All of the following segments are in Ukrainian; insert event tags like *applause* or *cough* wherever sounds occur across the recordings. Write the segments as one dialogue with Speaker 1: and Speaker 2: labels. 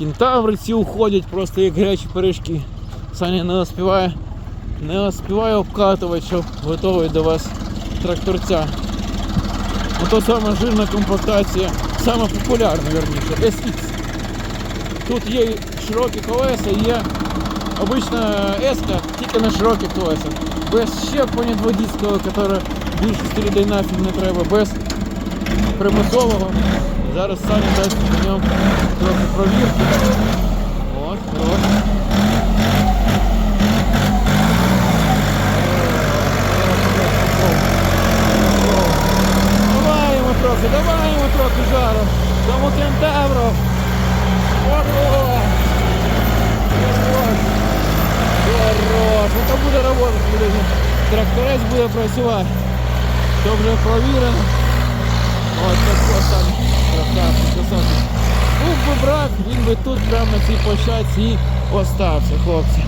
Speaker 1: Кентаври ці уходять просто як гарячі пиріжки. Саня не успіває, не успіває обкатувати, щоб готовий до вас тракторця. Ото сама жирна комплектація, сама популярна, верніше, SX. Тут є широкі колеса, є обична S, тільки на широких колесах. Без щеплення водійського, яке більшості людей нафіг не треба, без примусового. Зараз Саня дасть на ньому трохи провірки. От, хорош. Даваємо трохи, даваємо трохи жару. Тому кентавру. Хорош. Хорош. Хорош. То буде робота, буде. Тракторець буде працювати. Вже провірено. Ось Би він би тут прямо на цій площадці і остався, хлопці.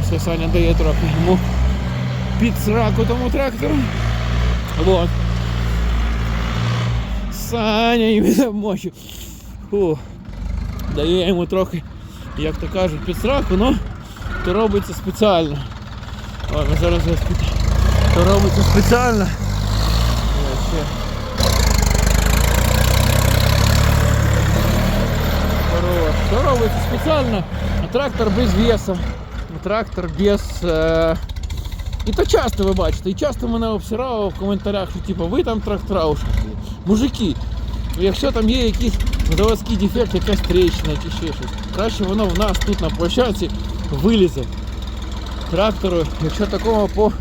Speaker 1: Ось Саня дає трохи йому під сраку тому трактору. Вот. Саня замочив. Фу. Дає йому трохи, як то кажуть, під сраку, ну то робиться спеціально. Ми зараз я спитаю. То робиться спеціально. Хорош. Що спеціально? Трактор без веса. Трактор без. Е... І то часто ви бачите, і часто мене обсирало в коментарях, що типу, ви там трактора ушахли. Мужики, якщо там є якийсь заводський дефект, якась тріщина чи ще щось, краще воно в нас тут на площадці вилізе. Трактору, якщо такого по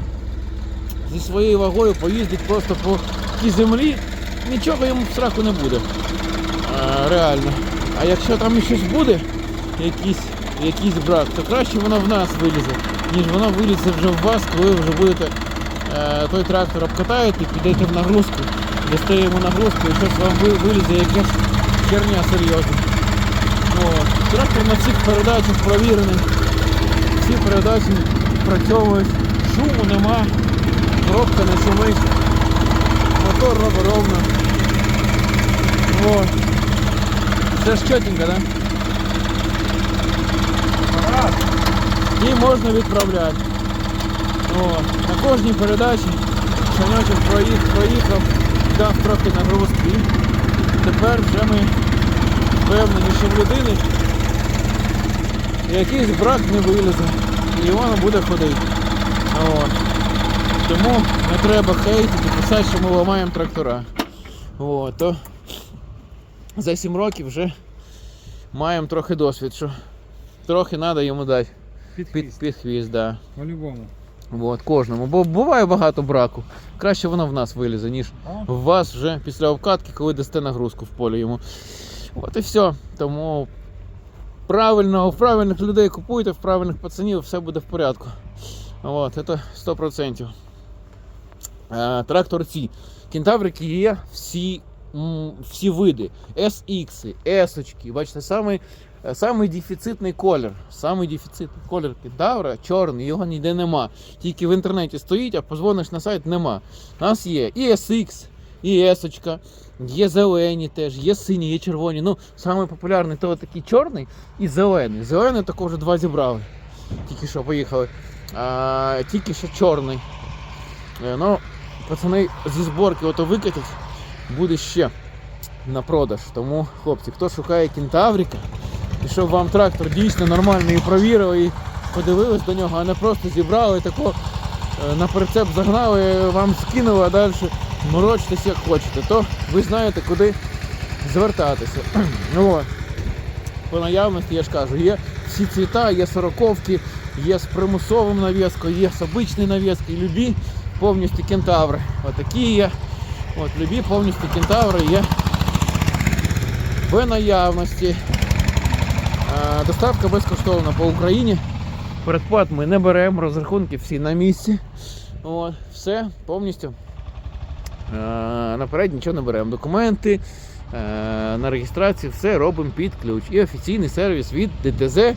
Speaker 1: зі своєю вагою поїздить просто по тій землі, нічого йому в страху не буде. А, реально. А якщо там щось буде, якийсь, якийсь брак, то краще воно в нас вилізе, ніж воно вилізе вже в вас, коли вже будете е, той трактор обкатаєте, підете в нагрузку, дасте йому нагрузку і щось вам вилізе якась херня серйозна. Трактор на всіх передачах провірений. Всі передачі працьовують, шуму нема, коробка не шумить, мотор робить ровно. Вот. Все ж чотенько, да? І можна відправляти. О, на кожній передачі шаночок проїхав, дав трохи нагрузки. І тепер вже ми впевнені, що в людини якийсь брак не вилізе. І воно буде ходити. От. Тому не треба хейтити, писати, що ми ламаємо трактора. От, за 7 років вже маємо трохи досвід, що трохи треба йому дати.
Speaker 2: Під хвіст.
Speaker 1: під хвіст, да.
Speaker 2: По-любому.
Speaker 1: От, кожному. Бо буває багато браку. Краще воно в нас вилізе, ніж в вас вже після обкатки, коли дасте нагрузку в полі йому. От і все. Тому правильно, в правильних людей купуйте, в правильних пацанів, все буде в порядку. От, це 100%. Е, тракторці. Кентаврики є всі, всі види. SX, S, бачите, самий, е, самий дефіцитний колір. Самий дефіцитний колір кентавра чорний, його ніде нема. Тільки в інтернеті стоїть, а позвониш на сайт нема. У нас є і SX, і S, є зелені теж, є сині, є червоні. Ну, самий популярний то такий чорний і зелений. Зелений також вже два зібрали. Тільки що поїхали. А, тільки що чорний. Е, Ну, пацани зі зборки ото викатять, буде ще на продаж. Тому, хлопці, хто шукає кентаврика, і щоб вам трактор дійсно нормальний і провірили, і подивились до нього, а не просто зібрали тако е, на прицеп загнали, вам скинули, а далі морочтесь як хочете, то ви знаєте, куди звертатися. *clears throat* Ну. По наявності, я ж кажу, є всі цвіта, є сороковки, є з примусовим навіскою, є з обичною навіскою, любі повністю кентаври. Отакі є. От, любі повністю кентаври є в наявності. Доставка безкоштовна по Україні. Передплат ми не беремо, розрахунки всі на місці. От, все повністю. Е, Наперед нічого не беремо. Документи е, на реєстрацію, все робимо під ключ. І офіційний сервіс від ДТЗ е,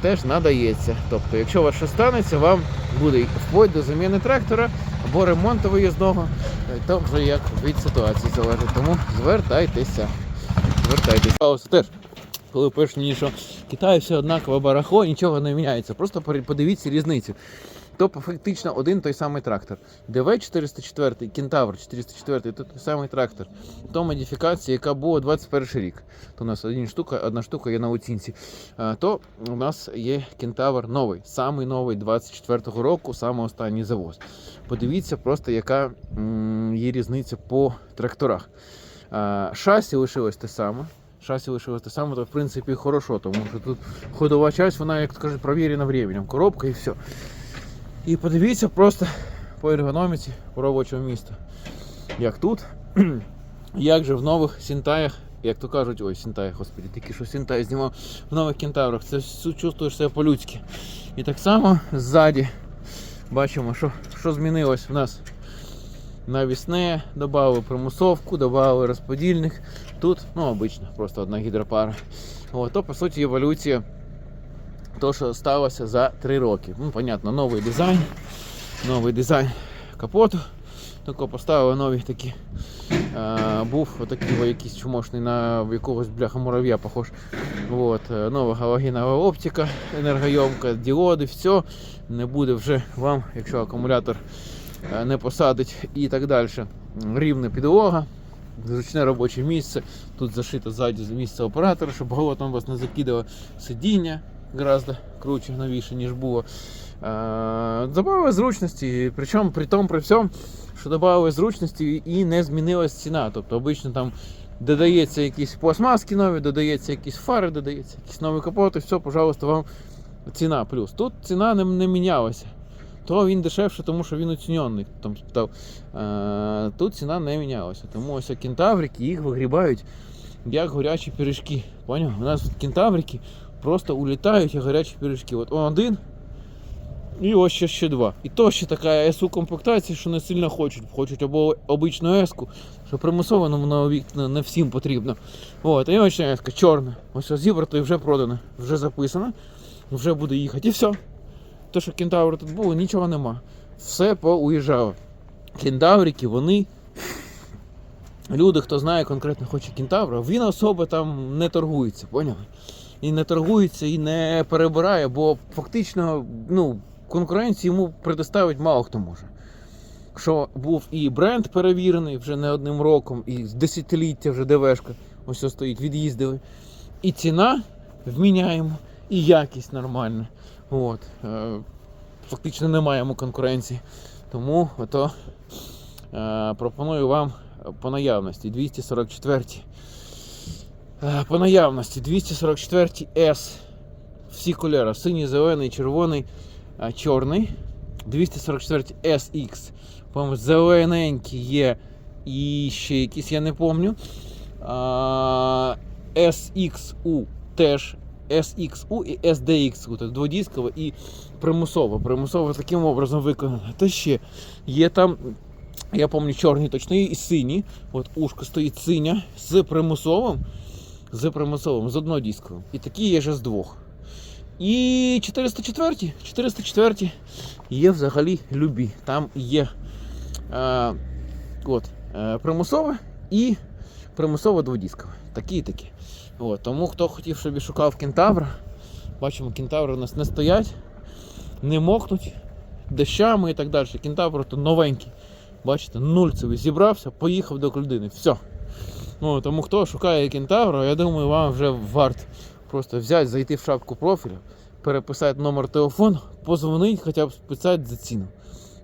Speaker 1: теж надається. Тобто, якщо у вас щось станеться, вам буде вплоть до заміни трактора або ремонту виїзного, там то вже як від ситуації залежить. Тому звертайтеся. Звертайтеся. Ось теж. коли пишуть мені, що в Китаї все однаково барахло, нічого не міняється. Просто подивіться різницю. Тобто фактично один той самий трактор. ДВ 404, Кентавр 404, то той самий трактор. То модифікація, яка була 21 рік. То у нас один штука, одна штука є на оцінці. То у нас є Кентавр новий, самий новий 24-го року, саме останній завоз. Подивіться просто, яка є різниця по тракторах. Шасі лишилось те саме. Шасі лишилось те саме, то в принципі хорошо, тому що тут ходова часть, вона, як то кажуть, провірена временем. Коробка і все. І подивіться просто по ергономіці робочого міста. Як тут, *clears throat* як же в нових Сінтаях, як то кажуть, ой, Сінтаях, господи, тільки що Сінтай знімав в нових кентаврах. Це чувствуєш себе по-людськи. І так само ззаді бачимо, що, що змінилось в нас. Навісне, додали примусовку, додали розподільник. Тут, ну, обично, просто одна гідропара. О, то, по суті, еволюція то, що сталося за 3 роки. Ну, понятно, новий дизайн, новий дизайн капоту. Тільки поставили нові такі. Е, був отакий якийсь чумошний на якогось бляха мурав'я похож. От, е, нова галогенова оптика, енергойомка, діоди, все. Не буде вже вам, якщо акумулятор е, не посадить і так далі. Рівна підлога, зручне робоче місце. Тут зашито ззаді місце оператора, щоб голотом вас не закидало сидіння гораздо круче, новіше, ніж було. Е, Добавили зручності, причому при тому, при всьому, що додали зручності і не змінилась ціна. Тобто обично там додається якісь пластмаски нові, додається якісь фари, додається якісь нові капоти, все, пожалуйста, вам ціна плюс. Тут ціна не, не мінялася. То він дешевше, тому що він оцінений. Там спитав. Е, тут ціна не мінялася. Тому ось кентаврики їх вигрібають як горячі пиріжки. Поняв? У нас кентаврики просто улітають як гарячі пиріжки. От он один. І ось ще, ще два. І то ще така СУ комплектація, що не сильно хочуть. Хочуть або обичну еску, що примусово на вікна не всім потрібно. От, і ось еска чорна. Ось зібрато і вже продано, вже записано, вже буде їхати. І все. То, що кентаври тут були, нічого нема. Все поуїжджало. Кентаврики, вони. Люди, хто знає конкретно хоче кентавра, він особо там не торгується, поняли? І не торгується, і не перебирає, бо фактично ну, конкуренції йому предоставити мало хто може. Що був і бренд перевірений вже не одним роком, і з десятиліття вже ДВшка ось ось стоїть, від'їздили. І ціна вміняємо, і якість нормальна. От. Е, Фактично немає йому конкуренції. Тому ото, е, пропоную вам по наявності 244. Е, По наявності 244 S. Всі кольори. Синій, зелений, червоний, чорний. 244 SX. По-моєму, зелененький є. І ще якісь, я не. А, SXU теж. SXU і SDXU, так дводісково і примусово. Примусово таким образом виконано. Та ще є там я пам'ятаю, чорні точно і сині. От ушко стоїть синя з примусовим. З примусовим, з однодісковим. І такі є вже з двох. І 404 404 є взагалі любі. Там є е, от, е, примусове і примусово дводіскове. Такі і такі. От, тому хто хотів, щоб і шукав кентавра, бачимо, кентаври у нас не стоять, не мокнуть дощами і так далі. Кентавр то новенький. Бачите, нульцевий зібрався, поїхав до людини. Все. Ну, тому хто шукає кентавра, я думаю, вам вже варто просто взяти, зайти в шапку профілю, переписати номер телефону, позвонити, хоча б списати за ціну.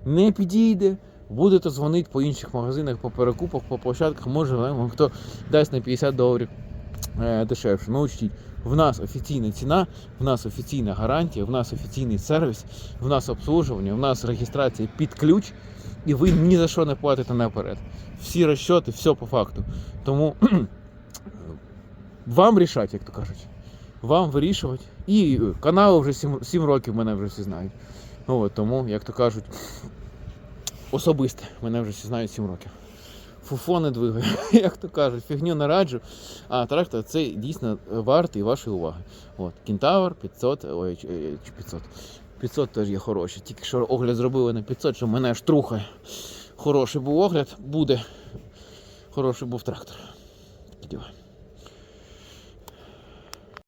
Speaker 1: Не підійде, будете дзвонити по інших магазинах, по перекупах, по площадках, може вам хто дасть на 50 доларів е, дешевше. Ну, учтіть, в нас офіційна ціна, в нас офіційна гарантія, в нас офіційний сервіс, в нас обслуживання, в нас реєстрація під ключ, і ви ні за що не платите наперед. Всі розчоти, все по факту. Тому *clears throat* вам рішати, як то кажуть. Вам вирішувати. І е, канал вже 7, 7 років мене вже всі знають. Ну, от, тому, як то кажуть, *clears throat* особисте мене вже всі знають 7 років. Фуфо не двигаю, *laughs* як то кажуть, фігню не раджу. А трактор це дійсно вартий вашої уваги. От, Кентавр 500, ой, е, чи 500. 500 теж є хороші. Тільки що огляд зробили на 500, що мене аж трухає. Хороший був огляд, буде. Хороший був трактор. Діла.